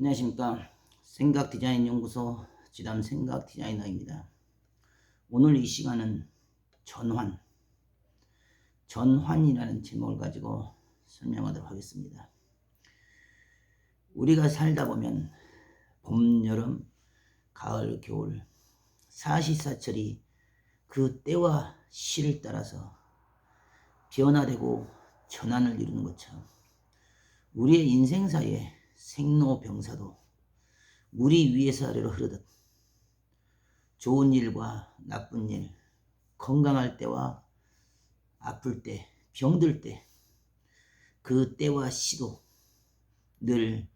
안녕하십니까 생각 디자인 연구소 지담 생각 디자이너입니다. 오늘 이 시간은 전환 전환이라는 제목을 가지고 설명하도록 하겠습니다. 우리가 살다 보면 봄, 여름, 가을, 겨울 사시사철이 그 때와 시를 따라서 변화되고 전환을 이루는 것처럼 우리의 인생사에 생로병사도 물이 위에서 아래로 흐르듯 좋은 일과 나쁜 일, 건강할 때와 아플 때, 병들 때, 그 때와 시도 늘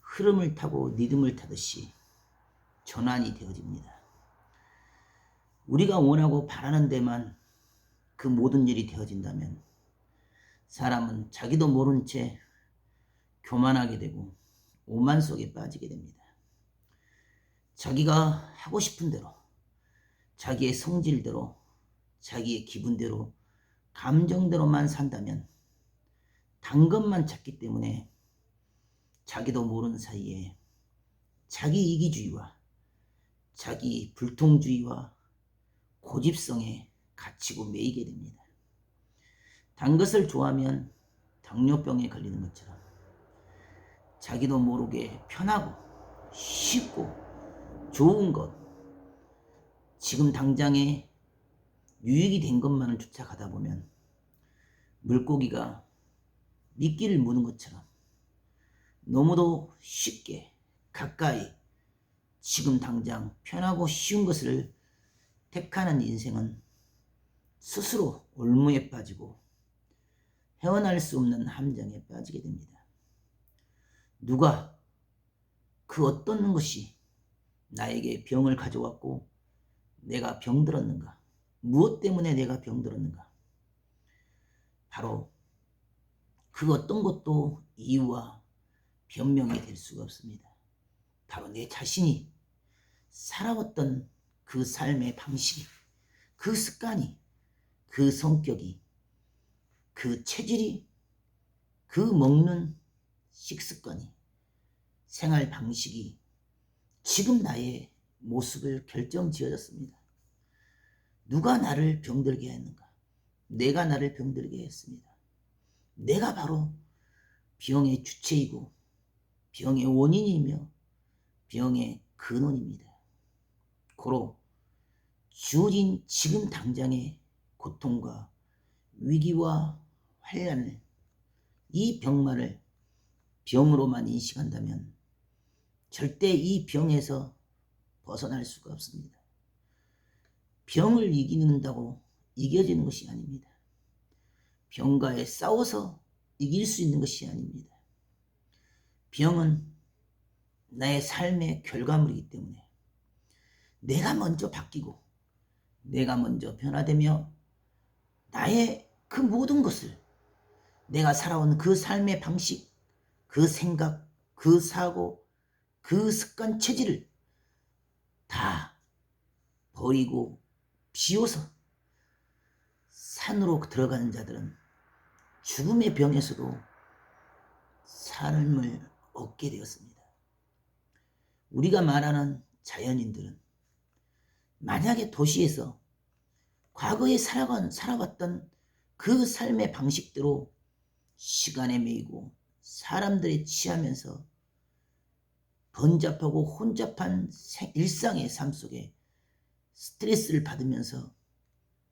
흐름을 타고 리듬을 타듯이 전환이 되어집니다. 우리가 원하고 바라는 데만 그 모든 일이 되어진다면 사람은 자기도 모른 채 교만하게 되고 오만 속에 빠지게 됩니다. 자기가 하고 싶은 대로, 자기의 성질대로, 자기의 기분대로, 감정대로만 산다면 단 것만 찾기 때문에 자기도 모르는 사이에 자기 이기주의와 자기 불통주의와 고집성에 갇히고 매이게 됩니다. 단 것을 좋아하면 당뇨병에 걸리는 것처럼 자기도 모르게 편하고 쉽고 좋은 것 지금 당장에 유익이 된 것만을 쫓아가다 보면 물고기가 미끼를 무는 것처럼 너무도 쉽게 가까이 지금 당장 편하고 쉬운 것을 택하는 인생은 스스로 올무에 빠지고 헤어날 수 없는 함정에 빠지게 됩니다. 누가 그 어떤 것이 나에게 병을 가져왔고 내가 병들었는가? 무엇 때문에 내가 병들었는가? 바로 그 어떤 것도 이유와 변명이 될 수가 없습니다. 바로 내 자신이 살아왔던 그 삶의 방식이, 그 습관이, 그 성격이, 그 체질이, 그 먹는 식습관이, 생활 방식이 지금 나의 모습을 결정 지어졌습니다. 누가 나를 병들게 했는가? 내가 나를 병들게 했습니다. 내가 바로 병의 주체이고 병의 원인이며 병의 근원입니다. 고로 주어진 지금 당장의 고통과 위기와 환란을 이 병만을 병으로만 인식한다면 절대 이 병에서 벗어날 수가 없습니다. 병을 이기는다고 이겨지는 것이 아닙니다. 병과에 싸워서 이길 수 있는 것이 아닙니다. 병은 나의 삶의 결과물이기 때문에 내가 먼저 바뀌고 내가 먼저 변화되며 나의 그 모든 것을 내가 살아온 그 삶의 방식, 그 생각, 그 사고, 그 습관 체질을 다 버리고 비워서 산으로 들어가는 자들은 죽음의 병에서도 삶을 얻게 되었습니다. 우리가 말하는 자연인들은 만약에 도시에서 과거에 살아간, 살아왔던 그 삶의 방식대로 시간에 매이고 사람들에 취하면서 번잡하고 혼잡한 일상의 삶 속에 스트레스를 받으면서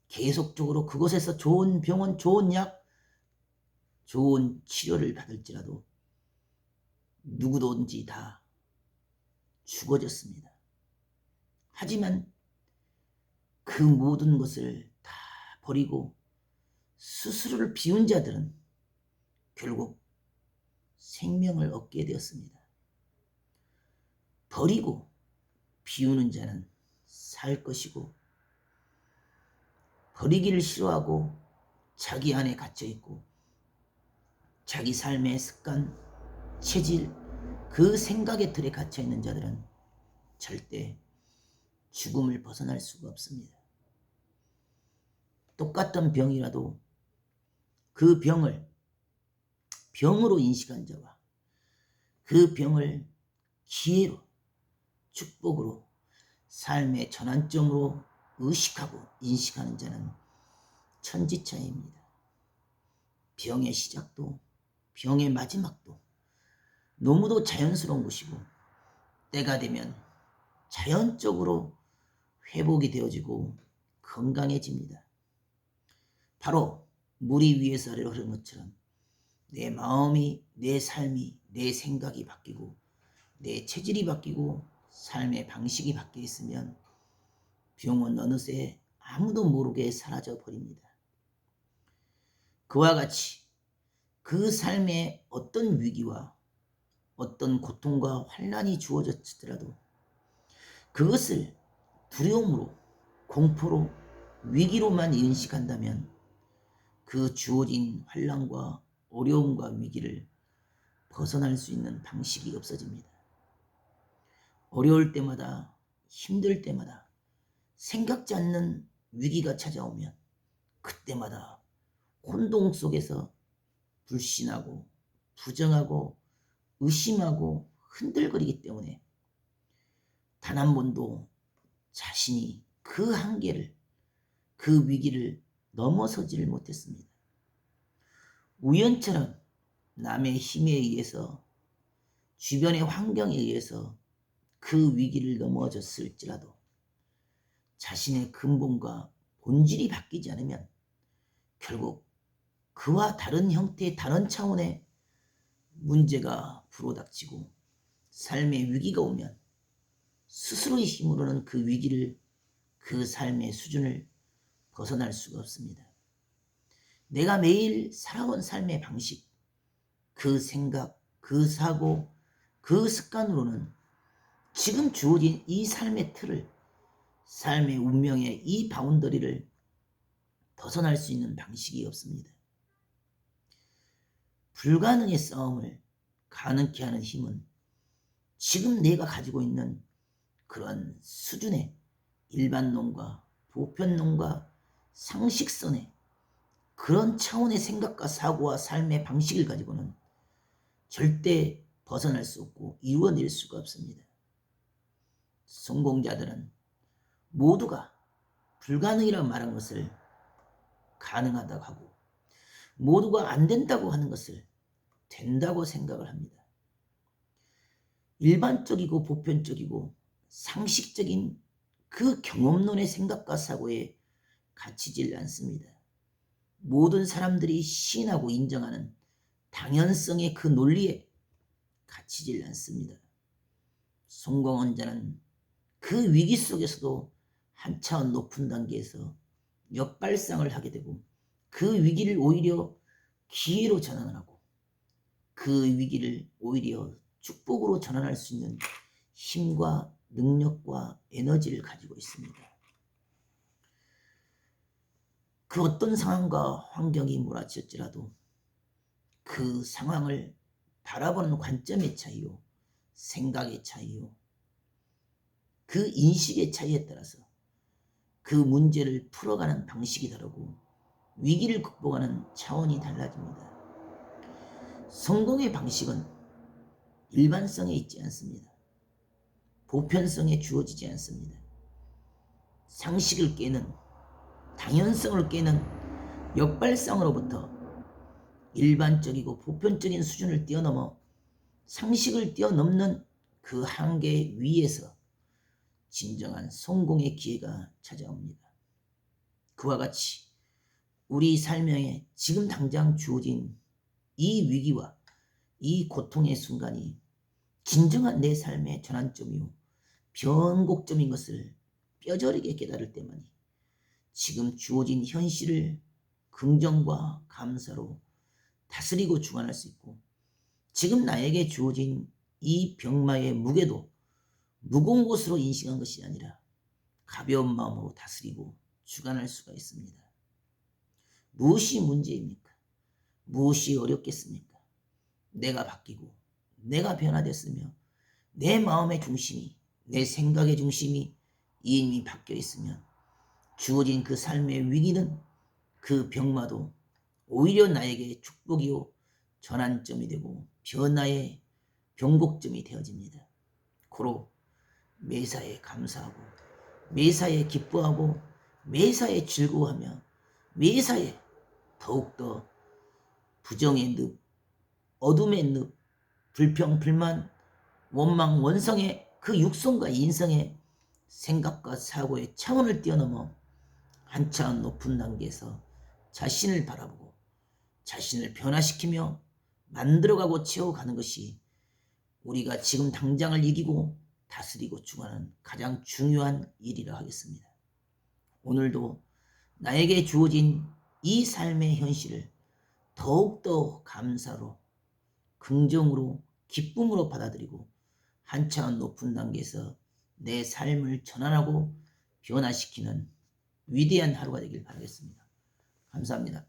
계속적으로 그곳에서 좋은 병원, 좋은 약, 좋은 치료를 받을지라도 누구든지 다 죽어졌습니다. 하지만 그 모든 것을 다 버리고 스스로를 비운 자들은 결국 생명을 얻게 되었습니다. 버리고 비우는 자는 살 것이고 버리기를 싫어하고 자기 안에 갇혀 있고 자기 삶의 습관, 체질, 그 생각의 틀에 갇혀 있는 자들은 절대 죽음을 벗어날 수가 없습니다. 똑같은 병이라도 그 병을 병으로 인식한 자와 그 병을 기회로 축복으로 삶의 전환점으로 의식하고 인식하는 자는 천지차이입니다. 병의 시작도 병의 마지막도 너무도 자연스러운 것이고 때가 되면 자연적으로 회복이 되어지고 건강해집니다. 바로 물이 위에서 아래로 흐르는 것처럼 내 마음이, 내 삶이, 내 생각이 바뀌고 내 체질이 바뀌고 삶의 방식이 바뀌어 있으면 병은 어느새 아무도 모르게 사라져 버립니다. 그와 같이 그 삶에 어떤 위기와 어떤 고통과 환란이 주어졌더라도 그것을 두려움으로 공포로 위기로만 인식한다면 그 주어진 환란과 어려움과 위기를 벗어날 수 있는 방식이 없어집니다. 어려울 때마다 힘들 때마다 생각지 않는 위기가 찾아오면 그때마다 혼동 속에서 불신하고 부정하고 의심하고 흔들거리기 때문에 단 한 번도 자신이 그 한계를 그 위기를 넘어서지를 못했습니다. 우연처럼 남의 힘에 의해서 주변의 환경에 의해서 그 위기를 넘어졌을지라도 자신의 근본과 본질이 바뀌지 않으면 결국 그와 다른 형태의 다른 차원의 문제가 불어닥치고 삶의 위기가 오면 스스로의 힘으로는 그 위기를 그 삶의 수준을 벗어날 수가 없습니다. 내가 매일 살아온 삶의 방식, 그 생각, 그 사고, 그 습관으로는 지금 주어진 이 삶의 틀을, 삶의 운명의 이 바운더리를 벗어날 수 있는 방식이 없습니다. 불가능의 싸움을 가능케 하는 힘은 지금 내가 가지고 있는 그런 수준의 일반론과 보편론과 상식선의 그런 차원의 생각과 사고와 삶의 방식을 가지고는 절대 벗어날 수 없고 이루어낼 수가 없습니다. 성공자들은 모두가 불가능이라고 말한 것을 가능하다고 하고 모두가 안 된다고 하는 것을 된다고 생각을 합니다. 일반적이고 보편적이고 상식적인 그 경험론의 생각과 사고에 갇히질 않습니다. 모든 사람들이 시인하고 인정하는 당연성의 그 논리에 갇히질 않습니다. 성공한 자는 그 위기 속에서도 한 차원 높은 단계에서 역발상을 하게 되고 그 위기를 오히려 기회로 전환을 하고 그 위기를 오히려 축복으로 전환할 수 있는 힘과 능력과 에너지를 가지고 있습니다. 그 어떤 상황과 환경이 몰아칠지라도 그 상황을 바라보는 관점의 차이요, 생각의 차이요, 그 인식의 차이에 따라서 그 문제를 풀어가는 방식이 다르고 위기를 극복하는 차원이 달라집니다. 성공의 방식은 일반성에 있지 않습니다. 보편성에 주어지지 않습니다. 상식을 깨는 당연성을 깨는 역발상으로부터 일반적이고 보편적인 수준을 뛰어넘어 상식을 뛰어넘는 그 한계 위에서 진정한 성공의 기회가 찾아옵니다. 그와 같이 우리 삶에 지금 당장 주어진 이 위기와 이 고통의 순간이 진정한 내 삶의 전환점이요 변곡점인 것을 뼈저리게 깨달을 때만이 지금 주어진 현실을 긍정과 감사로 다스리고 주관할 수 있고 지금 나에게 주어진 이 병마의 무게도 무거운 것으로 인식한 것이 아니라 가벼운 마음으로 다스리고 주관할 수가 있습니다. 무엇이 문제입니까? 무엇이 어렵겠습니까? 내가 바뀌고 내가 변화됐으며 내 마음의 중심이 내 생각의 중심이 이미 바뀌어 있으면 주어진 그 삶의 위기는 그 병마도 오히려 나에게 축복이요 전환점이 되고 변화의 변곡점이 되어집니다. 고로 매사에 감사하고 매사에 기뻐하고 매사에 즐거워하며 매사에 더욱더 부정의 늪, 어둠의 늪, 불평, 불만, 원망, 원성의 그 육성과 인성의 생각과 사고의 차원을 뛰어넘어 한차원 높은 단계에서 자신을 바라보고 자신을 변화시키며 만들어가고 채워가는 것이 우리가 지금 당장을 이기고 다스리고 주관하는 가장 중요한 일이라 하겠습니다. 오늘도 나에게 주어진 이 삶의 현실을 더욱더 감사로 긍정으로 기쁨으로 받아들이고 한차원 높은 단계에서 내 삶을 전환하고 변화시키는 위대한 하루가 되길 바라겠습니다. 감사합니다.